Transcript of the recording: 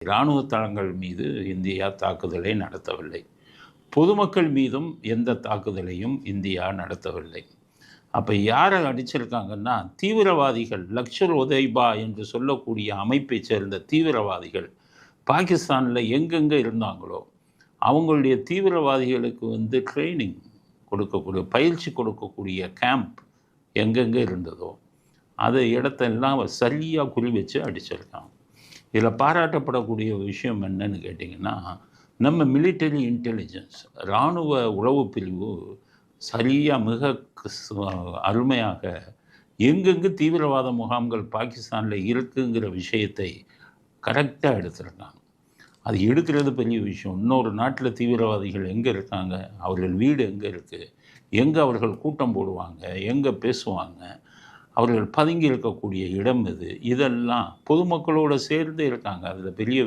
இராணுவ தளங்கள் மீது இந்தியா தாக்குதலை நடத்தவில்லை. பொதுமக்கள் மீதும் எந்த தாக்குதலையும் இந்தியா நடத்தவில்லை. அப்போ யாரை அடிச்சிருக்காங்கன்னா தீவிரவாதிகள் லக்ஷர் உதய்பா என்று சொல்லக்கூடிய அமைப்பைச் சேர்ந்த தீவிரவாதிகள் பாகிஸ்தானில் எங்கெங்கே இருந்தாங்களோ அவங்களுடைய தீவிரவாதிகளுக்கு வந்து ட்ரைனிங் கொடுக்கக்கூடிய பயிற்சி கொடுக்கக்கூடிய கேம்ப் எங்கெங்கே இருந்ததோ அதை இடத்தெல்லாம் சரியாக குறி வச்சு அடிச்சிருக்காங்க. இதில் பாராட்டப்படக்கூடிய விஷயம் என்னன்னு கேட்டிங்கன்னா நம்ம மிலிட்டரி இன்டெலிஜென்ஸ் இராணுவ உளவு பிரிவு சரியாக மிக அருமையாக எங்கெங்கு தீவிரவாத முகாம்கள் பாகிஸ்தானில் இருக்குங்கிற விஷயத்தை கரெக்டாக எடுத்துருக்காங்க. அது எடுக்கிறது பெரிய விஷயம். இன்னொரு நாட்டில் தீவிரவாதிகள் எங்கே இருக்காங்க? அவர்கள் வீடு எங்கே இருக்குது எங்கே அவர்கள் கூட்டம் போடுவாங்க? எங்கே பேசுவாங்க? அவர்கள் பதுங்கி இருக்கக்கூடிய இடம் இது. இதெல்லாம் பொதுமக்களோடு சேர்ந்து இருக்காங்க. அதில் பெரிய